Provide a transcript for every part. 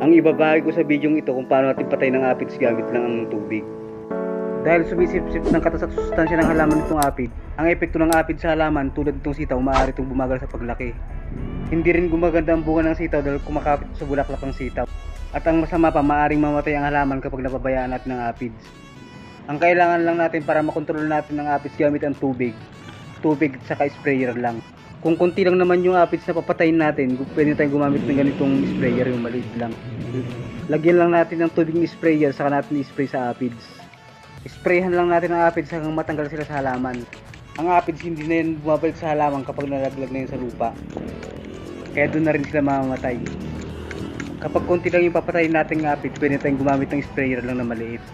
Ang ibabahagi ko sa bidyong ito kung paano natin patay ng aphids gamit lang ang tubig. Dahil sumisip-sip ng katas at sustansya ng halaman itong apid, ang epekto ng apid sa halaman tulad itong sitaw maaari itong bumagal sa paglaki. Hindi rin gumaganda ang bunga ng sitaw dahil kumakapit sa bulaklak ng sitaw. At ang masama pa, maaaring mamatay ang halaman kapag napabayaan natin ng apids. Ang kailangan lang natin para makontrol natin ang aphids gamit ang tubig. Tubig at saka sprayer lang. Kung konti lang naman yung aphids na papatayin natin, pwede tayong gumamit ng ganitong sprayer yung maliit lang. Lagyan lang natin ng tubig ng sprayer saka natin i-spray sa aphids. Sprayhan lang natin ang aphids hanggang matanggal sila sa halaman. Ang aphids hindi na yan bumabalik sa halaman kapag nalaglag na yun sa lupa. Kaya doon na rin sila mamamatay. Kapag konti lang yung papatayin natin ng aphids, pwede tayong gumamit ng sprayer lang na maliit.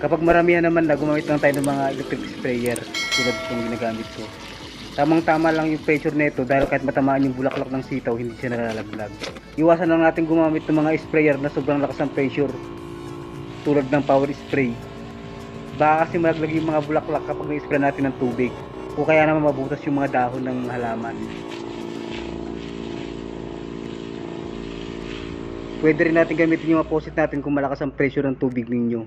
Kapag maramihan naman na, gumamit lang tayo ng mga electric sprayer tulad itong ginagamit ko. Tamang tama lang yung pressure nito dahil kahit matamaan yung bulaklak ng sitaw, hindi siya nalalaglag. Iwasan lang natin gumamit ng mga sprayer na sobrang lakas ng pressure tulad ng power spray. Baka kasi malaglag yung mga bulaklak kapag na-spray natin ng tubig o kaya naman mabutas yung mga dahon ng halaman. Pwede rin natin gamitin yung faucet natin kung malakas ang pressure ng tubig ninyo.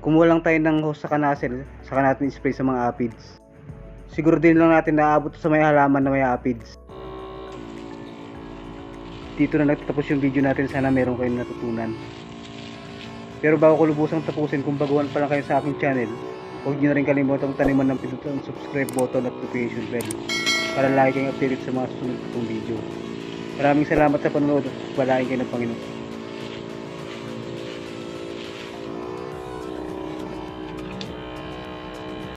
Kumuha lang tayo ng hose sa kanasel, saka natin spray sa mga aphids. Siguro din lang natin naabot sa may halaman na may aphids. Dito na nagtatapos yung video natin, sana meron kayong natutunan. Pero bago ko lubusang tapusin, kung baguhan pa lang kayo sa aking channel, huwag nyo na rin kalimutang taniman ng pindutan ng subscribe button at notification bell para lagi kayong updated sa mga susunod kong video. Maraming salamat sa panonood at balain kayo ng Panginoon.